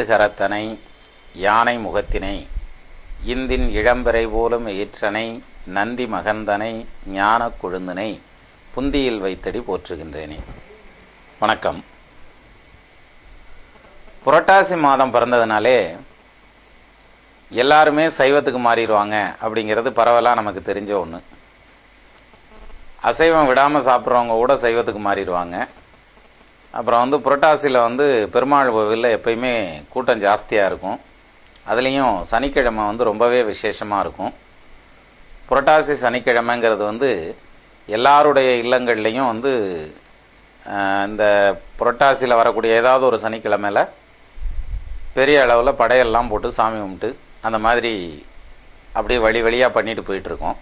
இந்துகரத்தனை யானை முகத்தினை இந்தின் இளம்பிறை போலும் ஈற்றனை நந்தி மகந்தனை ஞானக் கொழுந்தனை புந்தியில் வைத்தடி போற்றுகின்றேனே. வணக்கம். புரட்டாசி மாதம் பிறந்ததுனாலே எல்லாருமே சைவத்துக்கு மாறிடுவாங்க அப்படிங்கிறது பரவலாக நமக்கு தெரிஞ்ச ஒன்று அசைவம் விடாமல் சாப்பிட்றவங்க கூட சைவத்துக்கு மாறிடுவாங்க. அப்புறம் வந்து புரட்டாசியில் வந்து பெருமாள் கோவிலில் எப்பயுமே கூட்டம் ஜாஸ்தியாக இருக்கும். அதுலேயும் சனிக்கிழமை வந்து ரொம்பவே விசேஷமாக இருக்கும். புரட்டாசி சனிக்கிழமைங்கிறது வந்து எல்லாருடைய இல்லங்கள்லேயும் வந்து இந்த புரட்டாசியில் வரக்கூடிய ஏதாவது ஒரு சனிக்கிழமையில் பெரிய அளவில் படையெல்லாம் போட்டு சாமி கும்பிட்டு அந்த மாதிரி அப்படியே வழி வழியாக பண்ணிட்டு போயிட்டுருக்கோம்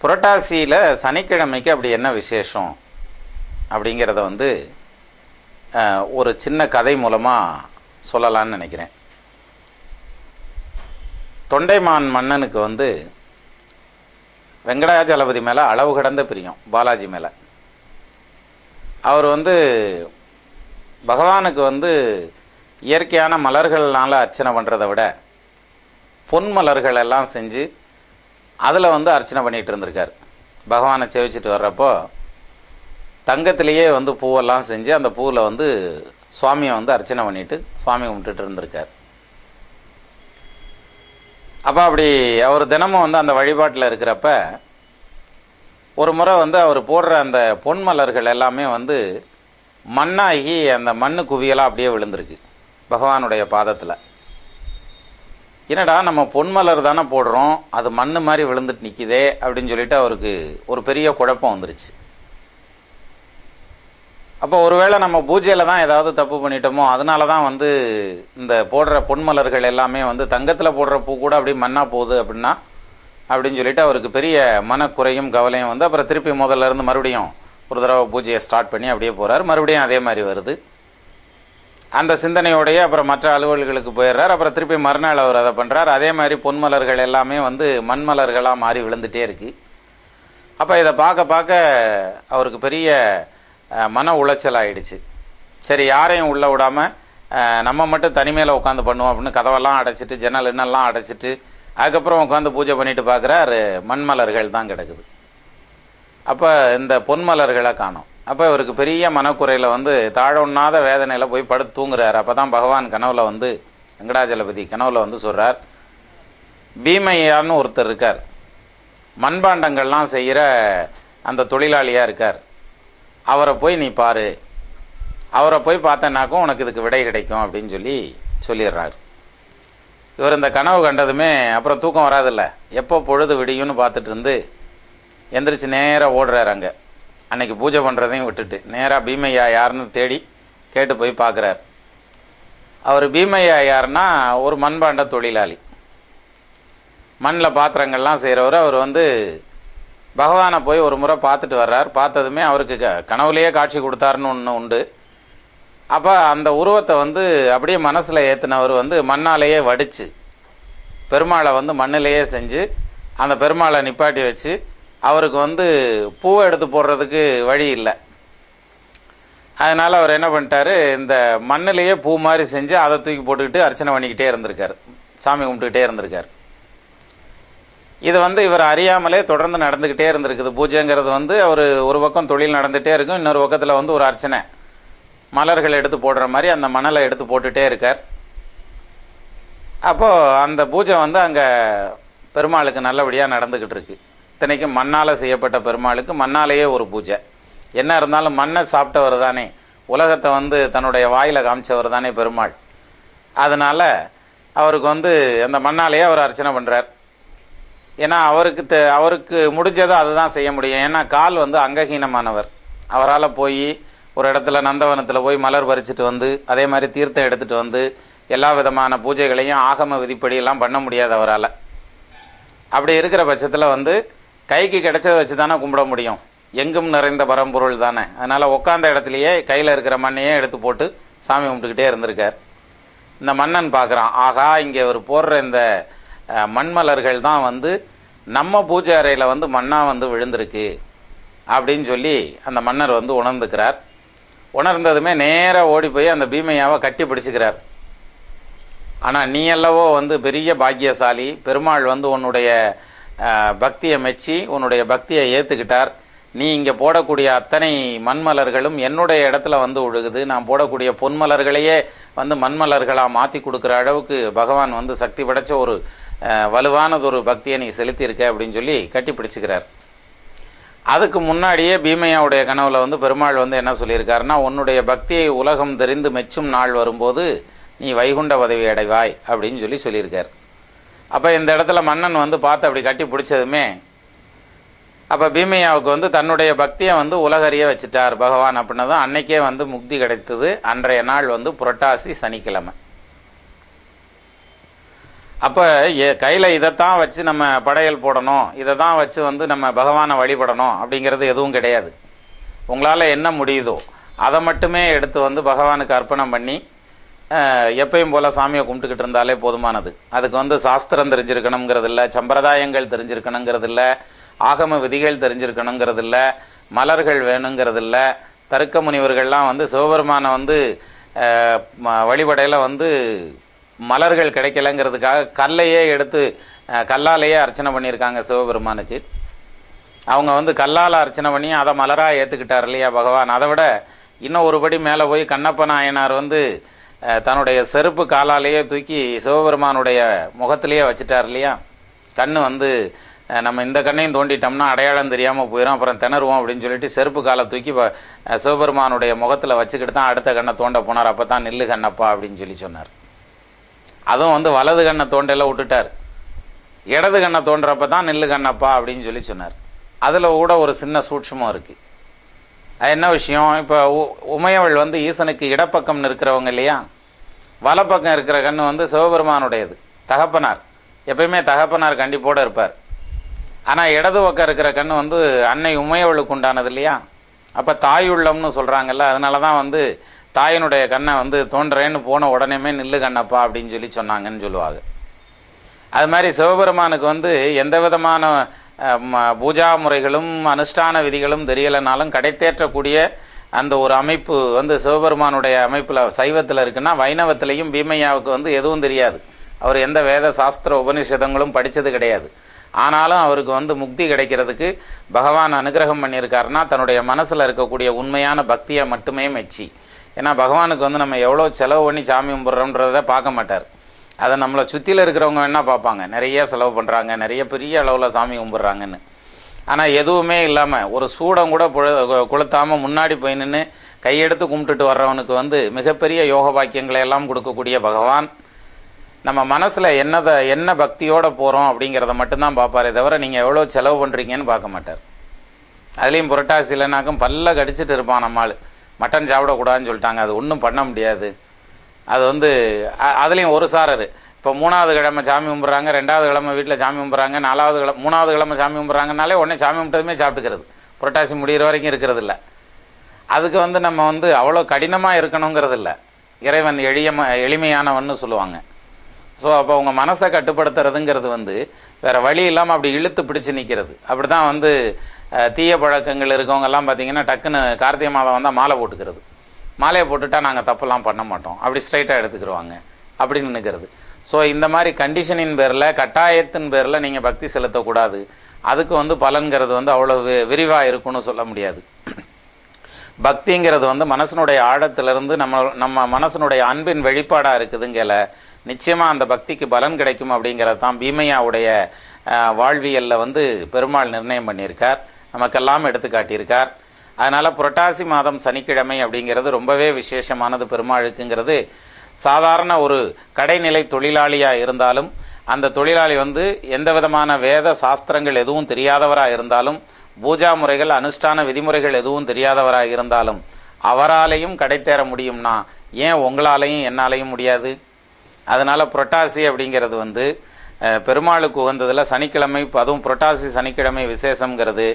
புரட்டாசியில் சனிக்கிழமைக்கு அப்படி என்ன விசேஷம்? அப்படிங்கிறத வந்து ஒரு சின்ன கதை மூலமாக சொல்லலான்னு நினைக்கிறேன். தொண்டைமான் மன்னனுக்கு வந்து வெங்கடாஜலபதி மேலே அளவு கடந்த பிரியம் பாலாஜி மேலே. அவர் வந்து பகவானுக்கு வந்து இயற்கையான மலர்களால் அர்ச்சனை பண்ணுறதை விட பொன் மலர்கள் எல்லாம் செஞ்சு அதில் வந்து அர்ச்சனை பண்ணிகிட்டு இருந்திருக்கார். பகவானை சேவிச்சிட்டு வர்றப்போ தங்கத்திலேயே வந்து பூவெல்லாம் செஞ்சு அந்த பூவில் வந்து சுவாமியை வந்து அர்ச்சனை பண்ணிவிட்டு சுவாமி கும்பிட்டுட்டு இருந்திருக்கார். அப்போ அப்படி அவர் தினமும் வந்து அந்த வழிபாட்டில் இருக்கிறப்ப ஒரு முறை வந்து அவர் போடுற அந்த பொன் மலர்கள் எல்லாமே வந்து மண்ணாகி அந்த மண்ணு குவியலாக அப்படியே விழுந்திருக்கு பகவானுடைய பாதத்தில். என்னடா நம்ம பொன்மலர் தானே போடுறோம் அது மண் மாதிரி விழுந்துட்டு நிற்கிதே அப்படின்னு சொல்லிட்டு அவருக்கு ஒரு பெரிய குழப்பம் வந்துருச்சு. அப்போ ஒருவேளை நம்ம பூஜையில் தான் ஏதாவது தப்பு பண்ணிட்டோமோ அதனால தான் வந்து இந்த போடுற பொன்மலர்கள் எல்லாமே வந்து தங்கத்தில் போடுற பூ கூட அப்படியே மண்ணாக போகுது அப்படின்னா அப்படின்னு சொல்லிட்டு அவருக்கு பெரிய மனக்குறையும் கவலையும் வந்து அப்புறம் திருப்பி முதல்ல இருந்து மறுபடியும் ஒரு தடவை பூஜையை ஸ்டார்ட் பண்ணி அப்படியே போகிறார் மறுபடியும் அதே மாதிரி வருது. அந்த சிந்தனையோடைய அப்புறம் மற்ற அலுவல்களுக்கு போயிடுறார். அப்புறம் திருப்பி மறுநாள் அவர் அதை பண்ணுறார் அதே மாதிரி பொன்மலர்கள் எல்லாமே வந்து மண்மலர்களாக மாறி விழுந்துட்டே இருக்குது அப்போ இதை பார்க்க பார்க்க அவருக்கு பெரிய மன உளைச்சல் ஆகிடுச்சு சரி யாரையும் உள்ளே விடாமல் நம்ம மட்டும் தனிமையில் உட்காந்து பண்ணுவோம் அப்படின்னு கதவெல்லாம் அடைச்சிட்டு ஜன்னல் இன்னெல்லாம் அடைச்சிட்டு அதுக்கப்புறம் உட்காந்து பூஜை பண்ணிட்டு பார்க்குறாரு மண்மலர்கள் தான் கிடக்குது. அப்போ இந்த பொன்மலர்களை காணும். அப்போ இவருக்கு பெரிய மனக்குறையில் வந்து தாழ உண்ணாத வேதனையில் போய் படுத்து தூங்குறாரு. அப்போ தான் பகவான் கனவுல வந்து வெங்கடாஜலபதி கனவுல வந்து சொல்கிறார் பீமையான்னு ஒருத்தர் இருக்கார். மண்பாண்டங்கள்லாம் செய்கிற அந்த தொழிலாளியாக இருக்கார். அவரை போய் நீ பாரு. அவரை போய் பார்த்தனாக்கும் உனக்கு இதுக்கு விடை கிடைக்கும் அப்படின்னு சொல்லி சொல்லிடுறாரு. இவர் இந்த கனவு கண்டதுமே அப்புறம் தூக்கம் வராதில்ல. எப்போ பொழுது விடியும்னு பார்த்துட்டு இருந்து எந்திரிச்சு நேராக ஓடுறாரு அங்கே. அன்னைக்கு பூஜை பண்ணுறதையும் விட்டுட்டு நேராக பீமையா யாருன்னு தேடி கேட்டு போய் பார்க்குறாரு. அவர் பீமையா யாருன்னா ஒரு மண்பாண்ட தொழிலாளி. மண்ணில் பாத்திரங்கள்லாம் செய்கிறவர் அவர் வந்து பகவானை போய் ஒரு முறை பார்த்துட்டு வர்றார். பார்த்ததுமே அவருக்கு க கனவுலேயே காட்சி கொடுத்தாருன்னு ஒன்று உண்டு. அப்போ அந்த உருவத்தை வந்து அப்படியே மனசில் ஏற்றினவர் வந்து மண்ணாலேயே வடித்து பெருமாளை வந்து மண்ணிலேயே செஞ்சு அந்த பெருமாளை நிப்பாட்டி வச்சு அவருக்கு வந்து பூவை எடுத்து போடுறதுக்கு வழி இல்லை. அதனால் அவர் என்ன பண்ணிட்டாரு இந்த மண்ணிலேயே பூ மாதிரி செஞ்சு அதை தூக்கி போட்டுக்கிட்டு அர்ச்சனை பண்ணிக்கிட்டே இருந்திருக்காரு. சாமி கும்பிட்டுக்கிட்டே இருந்திருக்கார். இது வந்து இவர் அறியாமலே தொடர்ந்து நடந்துக்கிட்டே இருந்திருக்குது. பூஜைங்கிறது வந்து அவர் ஒரு பக்கம் தொழில் நடந்துகிட்டே இருக்கும் இன்னொரு பக்கத்தில் வந்து ஒரு அர்ச்சனை. மலர்கள் எடுத்து போடுற மாதிரி அந்த மணலை எடுத்து போட்டுகிட்டே இருக்கார். அப்போது அந்த பூஜை வந்து அங்கே பெருமாளுக்கு நல்லபடியாக நடந்துக்கிட்டு இருக்கு. இத்தனைக்கும் மண்ணால் செய்யப்பட்ட பெருமாளுக்கு மண்ணாலேயே ஒரு பூஜை. என்ன இருந்தாலும் மண்ணை சாப்பிட்டவர் தானே. உலகத்தை வந்து தன்னுடைய வாயில் காமிச்சவர் தானே பெருமாள். அதனால் அவருக்கு வந்து அந்த மண்ணாலேயே அவர் அர்ச்சனை பண்ணுறார் ஏன்னா அவருக்கு தெ அவருக்கு முடிஞ்சதை அதுதான் செய்ய முடியும். ஏன்னா கால் வந்து அங்கஹீனமானவர் அவரால் போய் ஒரு இடத்துல நந்தவனத்தில் போய் மலர் பறிச்சுட்டு வந்து அதே மாதிரி தீர்த்தம் எடுத்துகிட்டு வந்து எல்லா விதமான பூஜைகளையும் ஆகம விதிப்படியெல்லாம் பண்ண முடியாது அவரால். அப்படி இருக்கிற பட்சத்தில் வந்து கைக்கு கிடைச்சதை வச்சு தானே கும்பிட முடியும். எங்கும் நிறைந்த பரம்பொருள் தானே. அதனால் உட்காந்த இடத்துலையே கையில் இருக்கிற மண்ணையே எடுத்து போட்டு சாமி கும்பிட்டுக்கிட்டே இருந்திருக்கார். இந்த மன்னன் பார்க்குறான் ஆகா இங்கே அவர் போடுற இந்த மண்மலர்கள் தான் வந்து நம்ம பூஜை அறையில் வந்து மண்ணாக வந்து விழுந்திருக்கு அப்படின்னு சொல்லி அந்த மன்னர் வந்து உணர்ந்துக்கிறார். உணர்ந்ததுமே நேராக ஓடி போய் அந்த பீமையாவை கட்டி பிடிச்சிக்கிறார். ஆனால் நீ அல்லவோ வந்து பெரிய பாக்கியசாலி பெருமாள் வந்து உன்னுடைய பக்தியை மெச்சி உன்னுடைய பக்தியை ஏற்றுக்கிட்டார் நீ இங்கே போடக்கூடிய அத்தனை மண்மலர்களும் என்னுடைய இடத்துல வந்து ஒழுகுது நான் போடக்கூடிய பொன்மலர்களையே வந்து மண்மலர்களாக மாற்றி கொடுக்குற அளவுக்கு பகவான் வந்து சக்தி படைச்ச ஒரு வலுவானதொரு பக்தியை நீ செலுத்தியிருக்க அப்படின்னு சொல்லி கட்டி பிடிச்சிக்கிறார். அதுக்கு முன்னாடியே பீமையாவுடைய கனவுல வந்து பெருமாள் வந்து என்ன சொல்லியிருக்காருன்னா உன்னுடைய பக்தியை உலகம் தெரிந்து மெச்சும் நாள் வரும்போது நீ வைகுண்ட உதவி அடைவாய் அப்படின்னு சொல்லி சொல்லியிருக்கார். அப்போ இந்த இடத்துல மன்னன் வந்து பார்த்து அப்படி கட்டி பிடிச்சதுமே அப்போ பீமையாவுக்கு வந்து தன்னுடைய பக்தியை வந்து உலகறிய வச்சுட்டார் பகவான் அப்படின்னதும் அன்னைக்கே வந்து முக்தி கிடைத்தது. அன்றைய நாள் வந்து புரட்டாசி சனிக்கிழமை. அப்போ கையில் இதைத்தான் வச்சு நம்ம படையல் போடணும் இதை தான் வச்சு வந்து நம்ம பகவானை வழிபடணும் அப்படிங்கிறது எதுவும் கிடையாது. உங்களால் என்ன முடியுதோ அதை மட்டுமே எடுத்து வந்து பகவானுக்கு அர்ப்பணம் பண்ணி எப்பயும் போல் சாமியை கும்பிட்டுக்கிட்டு இருந்தாலே போதுமானது. அதுக்கு வந்து சாஸ்திரம் தெரிஞ்சிருக்கணுங்கிறது இல்லை சம்பிரதாயங்கள் தெரிஞ்சிருக்கணுங்கிறது இல்லை ஆகம விதிகள் தெரிஞ்சிருக்கணுங்கிறது இல்லை மலர்கள் வேணுங்கிறது இல்லை தருக்க முனிவர்கள்லாம் வந்து சிவபெருமானை வந்து வழிபடையில் வந்து மலர்கள் கிடைக்கலங்கிறதுக்காக கல்லையே எடுத்து கல்லாலேயே அர்ச்சனை பண்ணியிருக்காங்க சிவபெருமானுக்கு. அவங்க வந்து கல்லால் அர்ச்சனை பண்ணி அதை மலராக ஏற்றுக்கிட்டார் இல்லையா பகவான்? அதை விட இன்னும் ஒருபடி மேலே போய் கண்ணப்ப நாயனார் வந்து தன்னுடைய செருப்பு காலாலேயே தூக்கி சிவபெருமானுடைய முகத்திலேயே வச்சுட்டார் இல்லையா? கண் வந்து நம்ம இந்த கண்ணையும் தோண்டிட்டோம்னா அடையாளம் தெரியாமல் போயிடும் அப்புறம் திணறுவோம் அப்படின்னு சொல்லிட்டு செருப்பு காலை தூக்கி சிவபெருமானுடைய முகத்தில் வச்சுக்கிட்டு தான் அடுத்த கண்ணை தோண்ட போனார். அப்போ தான் நில்லு கண்ணப்பா அப்படின்னு சொல்லி சொன்னார். அதுவும் வந்து வலது கண்ணை தோண்டல விட்டுட்டார். இடது கண்ணை தோன்றப்ப தான் நெல்லு கண்ணப்பா அப்படின்னு சொல்லி சொன்னார். அதில் கூட ஒரு சின்ன சூட்சமும் இருக்குது அது என்ன விஷயம்? இப்போ உமையவள் வந்து ஈசனுக்கு இடப்பக்கம் நிற்கிறவங்க இல்லையா? வலப்பக்கம் இருக்கிற கண்ணு வந்து சிவபெருமானுடையது. தகப்பனார். எப்பயுமே தகப்பனார் கண்டிப்போடு இருப்பார். ஆனால் இடது பக்கம் இருக்கிற கண் வந்து அன்னை உமையவளுக்கு உண்டானது இல்லையா? அப்போ தாயுள்ளம்னு சொல்கிறாங்கல்ல அதனால தான் வந்து தாயினுடைய கண்ணை வந்து தோன்றேன்னு போன உடனேமே நில்லு கண்ணப்பா அப்படின்னு சொல்லி சொன்னாங்கன்னு சொல்லுவாங்க. அது மாதிரி சிவபெருமானுக்கு வந்து எந்த விதமான ம- பூஜா முறைகளும் அனுஷ்டான விதிகளும் தெரியலைனாலும் கடைத்தேற்றக்கூடிய அந்த ஒரு அமைப்பு வந்து சிவபெருமானுடைய அமைப்பில் சைவத்தில் இருக்குன்னா வைணவத்திலையும் பீமையாவுக்கு வந்து எதுவும் தெரியாது. அவர் எந்த வேத சாஸ்திர உபனிஷதங்களும் படித்தது கிடையாது. ஆனாலும் அவருக்கு வந்து முக்தி கிடைக்கிறதுக்கு பகவான் அனுகிரகம் பண்ணியிருக்காருன்னா தன்னுடைய மனசில் இருக்கக்கூடிய உண்மையான பக்தியை மட்டுமே மெச்சி. ஏன்னா பகவானுக்கு வந்து நம்ம எவ்வளோ செலவு பண்ணி சாமி கும்பிட்றோன்றத பார்க்க மாட்டார். அதை நம்மளை சுற்றியில் இருக்கிறவங்க வேணால் பார்ப்பாங்க. நிறைய செலவு பண்ணுறாங்க நிறைய பெரிய அளவில் சாமி கும்பிட்றாங்கன்னு. ஆனால் எதுவுமே இல்லாமல் ஒரு சூடம் கூட புழ- முன்னாடி போய் நின்று கையெடுத்து கும்பிட்டுட்டு வர்றவனுக்கு வந்து மிகப்பெரிய யோக பாக்கியங்களை எல்லாம் கொடுக்கக்கூடிய பகவான். நம்ம மனசில் என்னதை என்ன பக்தியோடு போகிறோம் அப்படிங்கிறத மட்டும்தான் பார்ப்பாரே தவிர நீங்கள் எவ்வளோ செலவு பண்ணுறீங்கன்னு பார்க்க மாட்டார். அதுலேயும் புரட்டாசிலனாக்கும் பல்ல கடிச்சிட்டு இருப்பான் நம்மாள் மட்டன் சாப்பிடக்கூடாதுன்னு சொல்லிட்டாங்க. அது ஒன்றும் பண்ண முடியாது. அது வந்து அதுலேயும் ஒரு சாரர். இப்போ மூணாவது கிழமை சாமி கும்பிட்றாங்க ரெண்டாவது கிழமை வீட்டில் சாமி கும்பிட்றாங்க நாலாவது கிழமை மூணாவது கிழமை சாமி கும்பிட்றாங்கனாலே உடனே சாமி கும்பிட்டதுமே சாப்பிட்டுக்கிறது. புரட்டாசி முடிகிற வரைக்கும் இருக்கிறது இல்லை அதுக்கு வந்து நம்ம வந்து அவ்வளோ கடினமாக இருக்கணுங்கிறது இல்லை இறைவன் எளிய எளிமையானவன்னு சொல்லுவாங்க. ஸோ அப்போ உங்கள் மனசை கட்டுப்படுத்துறதுங்கிறது வந்து வேறு வழி இல்லாமல் அப்படி இழுத்து பிடிச்சி நிற்கிறது அப்படி தான் வந்து தீய பழக்கங்கள் இருக்கவங்கெல்லாம் பார்த்தீங்கன்னா டக்குன்னு கார்த்திகை மாதம் வந்தால் மாலை போட்டுக்கிறது. மாலையை போட்டுட்டா நாங்கள் தப்பெல்லாம் பண்ண மாட்டோம். அப்படி ஸ்ட்ரைட்டாக எடுத்துக்கிடுவாங்க அப்படின்னு நினைக்கிறது ஸோ இந்த மாதிரி கண்டிஷனின் பேரில் கட்டாயத்தின் பேரில் நீங்கள் பக்தி செலுத்தக்கூடாது. அதுக்கு வந்து பலன்கிறது வந்து அவ்வளோ விரிவாக இருக்கும்னு சொல்ல முடியாது. பக்திங்கிறது வந்து மனசனுடைய ஆழத்திலிருந்து நம்ம நம்ம மனசனுடைய அன்பின் வெளிப்பாடாக இருக்குதுங்கல நிச்சயமாக அந்த பக்திக்கு பலன் கிடைக்கும் அப்படிங்கிறது தான் பீமையாவுடைய வாழ்வியலில் வந்து பெருமாள் நிர்ணயம் பண்ணியிருக்கார். நமக்கெல்லாம் எடுத்து காட்டியிருக்கார் அதனால் புரட்டாசி மாதம் சனிக்கிழமை அப்படிங்கிறது ரொம்பவே விசேஷமானது பெருமாளுக்குங்கிறது. சாதாரண ஒரு கடைநிலை தொழிலாளியாக இருந்தாலும் அந்த தொழிலாளி வந்து எந்த விதமான வேத சாஸ்திரங்கள் எதுவும் தெரியாதவராக இருந்தாலும் பூஜா முறைகள் அனுஷ்டான விதிமுறைகள் எதுவும் தெரியாதவராக இருந்தாலும் அவராலையும் கடைத்தேற முடியும்னா ஏன் உங்களாலையும் என்னாலையும் முடியாது? அதனால் புரட்டாசி அப்படிங்கிறது வந்து பெருமாளுக்கு உகந்ததில் சனிக்கிழமை அதுவும் புரட்டாசி சனிக்கிழமை விசேஷங்கிறது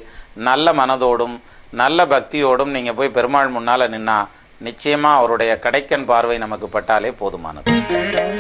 நல்ல மனதோடும் நல்ல பக்தியோடும் நீங்கள் போய் பெருமாள் முன்னால் நின்னா நிச்சயமாக அவருடைய கடைக்கன் பார்வை நமக்கு பட்டாலே போதுமானது.